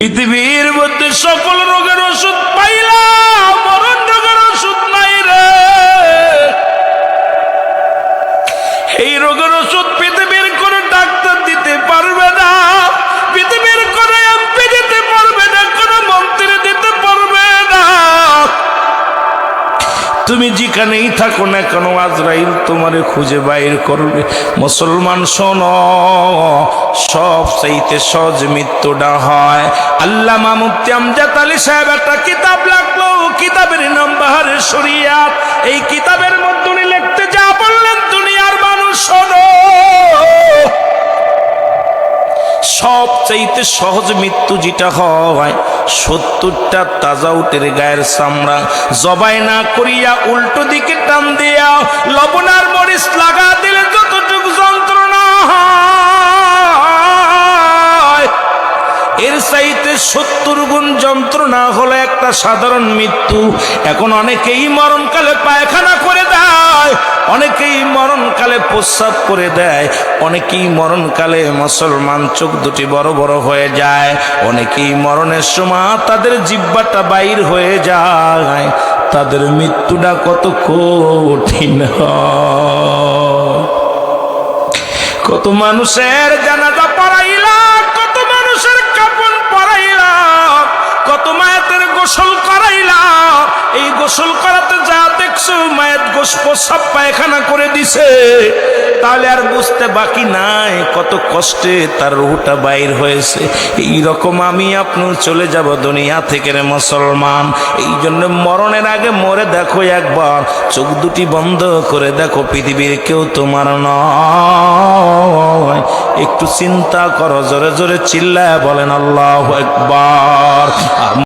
পৃথিবীর মধ্যে সকল রোগের ওষুধ পাইলাম, মরণ রোগের ওষুধ নাই রে। এই রোগের ওষুধ পৃথিবীর কোনো ডাক্তার দিতে পারবে না, পৃথিবীর কোনো এমপি দিতে পারবে না, কোনো মন্ত্রী দিতে পারবে না। তুমি যেখানেই থাকো না কেন, আজরাইল তোমারে খুঁজে বাইর করবে। মুসলমান শোন সব চাইতে সহজ মৃত্যুটা হয়। আল্লামা মুফতি আমজাদ আলী সাহেব একটা কিতাব লাগল, কিতাবের নাম বাহারের শরিয়াত। এই কিতাবের মধ্যে উনি লিখতে যা বললেন দুনিয়ার মানুষ, শোনো। সব চাইতে সহজ মৃত্যু যেটা হয়, সত্তরটা তাজা উটের গায়ের চামড়া। জবাই না করিয়া উল্টো দিকে টান দিয়া, লবণার মরিচ চাইতে সত্তর গুণ যন্ত্রণা হলো একটা সাধারণ মৃত্যু। এখন অনেকেই মরণকালে পায়খানা করে দেয়, অনেকেই মরণকালে প্রস্রাব করে দেয়, অনেকেই মরণকালে মুসলমান চোখ দুটি বড় বড় হয়ে যায়, অনেকেই মরণের সময় তাদের জিব্বাটা বাইর হয়ে যায়। তাদের মৃত্যুটা কত কঠিন কত মানুষের জানাজা গোসল করাতে যা দেখছ, মায়ের গোস সব পায়খানা করে দিছে। তাহলে আর বুঝতে বাকি নাই কত কষ্টে তার রুহটা বাইর হয়েছে। এই রকম আমি আপনি চলে যাব দুনিয়া থেকে রে মুসলমান। এই জন্য মরণের আগে মরে দেখো একবার। চোখ দুটি বন্ধ করে দেখো, পৃথিবীর কেউ তোমার নয়। একটু চিন্তা করো, জোরে জোরে চিল্লায় বলেন আল্লাহ একবার